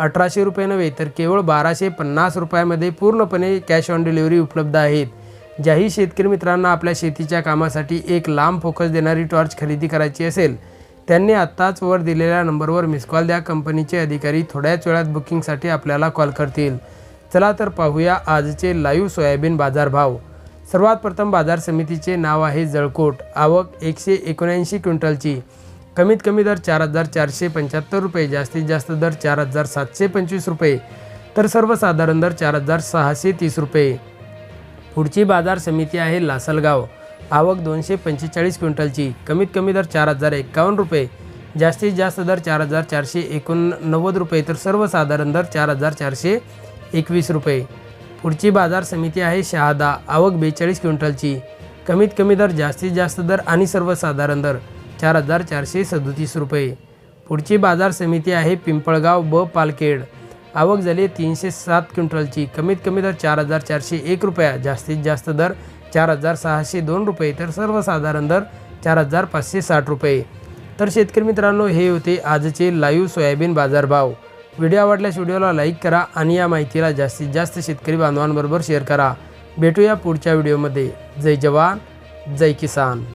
अठराशे रुपये नव्हे तर केवळ बाराशे पन्नास रुपयामध्ये पूर्णपणे कॅश ऑन डिलिव्हरी उपलब्ध आहेत. ज्याही शेतकरी मित्रांना आपल्या शेतीच्या कामासाठी एक लांब फोकस देणारी टॉर्च खरेदी करायची असेल त्यांनी आत्ताच वर दिलेल्या नंबरवर मिस कॉल द्या. कंपनीचे अधिकारी थोड्याच वेळात बुकिंगसाठी आपल्याला कॉल करतील. चला तर पाहूया आजचे लाईव्ह सोयाबीन बाजारभाव. सर्वात प्रथम बाजार समितीचे नाव आहे जळकोट. आवक एकशे एकोणऐंशी क्विंटलची. कमीत कमी दर चार हजार चारशे पंच्याहत्तर रुपये जास्तीत जास्त दर चार हजार सातशे पंचवीस रुपये तर सर्वसाधारण दर चार हजार सहाशे तीस रुपये. पुढची बाजार समिती आहे लासलगाव. आवक दोनशे पंचेचाळीस क्विंटलची कमीत कमी दर चार हजार एक्कावन्न रुपये जास्तीत जास्त दर चार हजार चारशे एकोणनव्वद रुपये तर सर्वसाधारण दर चार हजार चारशे एकवीस रुपये. पुढची बाजार समिती आहे शहादा आवक बेचाळीस क्विंटलची कमीत कमी दर जास्तीत जास्त दर आणि सर्वसाधारण दर. चार हजार चारशे सदोतीस रुपये. पुढची बाजार समिती आहे पिंपळगाव ब पालखेड. आवक झाली तीनशे सात क्विंटलची. कमीत कमी दर चार हजार चारशे एक रुपया. जास्तीत जास्त दर चार हजार सहाशे दोन रुपये. तर सर्वसाधारण दर चार हजार पाचशे साठ रुपये. तर शेतकरी मित्रांनो हे होते आजचे लाईव्ह सोयाबीन बाजारभाव. व्हिडिओ आवडल्यास व्हिडिओला लाईक करा आणि या माहितीला जास्तीत जास्त शेतकरी बांधवांबरोबर शेअर करा. भेटूया पुढच्या व्हिडिओमध्ये. जय जवान जय किसान.